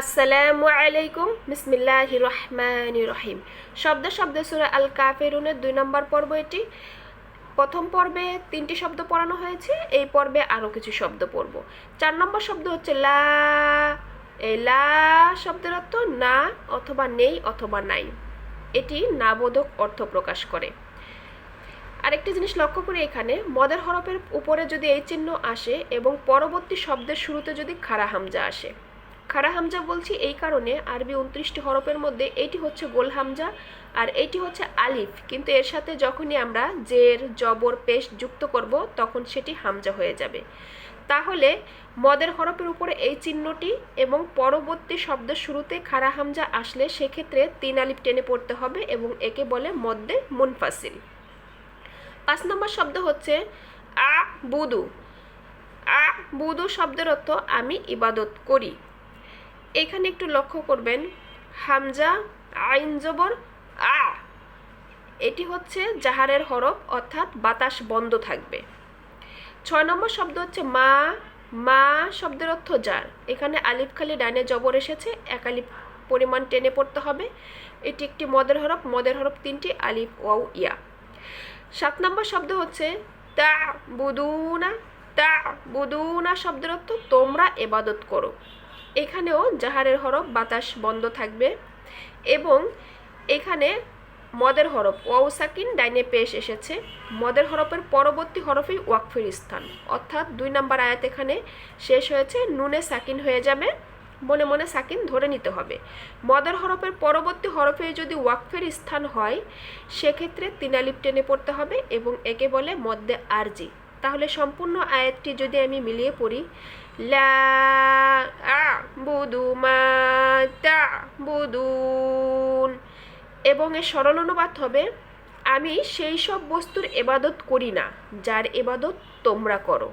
আসসালামু আলাইকুম। বিসমিল্লাহ রহমান রহিম। শব্দ শব্দ সুরা আল কাফেরুনের দুই নম্বর পর্ব এটি। প্রথম পর্বে তিনটি শব্দ পড়ানো হয়েছে, এই পর্বে আরও কিছু শব্দ পড়ব। চার নম্বর শব্দ হচ্ছে লা। এই লা শব্দের অর্থ না অথবা নেই অথবা নাই। এটি নাবোধক অর্থ প্রকাশ করে। আরেকটি জিনিস লক্ষ্য করি এখানে, মদের হরফের উপরে যদি এই চিহ্ন আসে এবং পরবর্তী শব্দের শুরুতে যদি খাড়া হামজা আসে। খাড়া হামজা বলছি এই কারণে আরবি উনত্রিশটি হরফের মধ্যে এইটি হচ্ছে গোল হামজা আর এইটি হচ্ছে আলিফ। কিন্তু এর সাথে যখনই আমরা জের, জবর, পেশ যুক্ত করব, তখন সেটি হামজা হয়ে যাবে। তাহলে মদের হরফের উপরে এই চিহ্নটি এবং পরবর্তী শব্দের শুরুতে খাড়া হামজা আসলে সেক্ষেত্রে তিন আলিফ টেনে পড়তে হবে এবং একে বলে মদ্দে মুনফাসিল। পাঁচ নম্বর শব্দ হচ্ছে আ বুদু আ বুদু শব্দের অর্থ আমি ইবাদত করি। এখানে একটু লক্ষ্য করবেন। হামজা, আইন জবর, আ। এটি হচ্ছে জাহারের হরফ, অর্থাৎ বাতাস বন্ধ থাকবে। ছয় নম্বর শব্দ হচ্ছে মা মা শব্দের অর্থ যার এখানে আলিফ খালি ডাইনে জবর এসেছে, এক আলিফ পরিমাণ টেনে পড়তে হবে। এটি একটি মদের হরফ মদের হরফ তিনটি, আলিফ ওয়াউ ইয়া। সাত নম্বর শব্দ হচ্ছে তা বুদুনা তা বুদুনা শব্দের অর্থ তোমরা এবাদত করো। এখানেও জাহারের হরফ বাতাস বন্ধ থাকবে এবং এখানে মদের হরফ ওয়াও সাকিন ডাইনে পেশ এসেছে। মদের হরফের পরবর্তী হরফই ওয়াকফের স্থান। অর্থাৎ দুই নম্বর আয়াত এখানে শেষ হয়েছে, নুনে সাকিন হয়ে যাবে, মনে মনে সাকিন ধরে নিতে হবে। মদের হরফের পরবর্তী হরফে যদি ওয়াকফের স্থান হয়, সেক্ষেত্রে তিনালিপ টেনে পড়তে হবে এবং একে বলে মদ্যে আরজি। তাহলে সম্পূর্ণ আয়াতটি যদি আমি মিলিয়ে পড়ি, লা আ মা এবং এর সরল অনুবাদ হবে, আমি সেই সব বস্তুর এবাদত করি না, যার এবাদত তোমরা করো।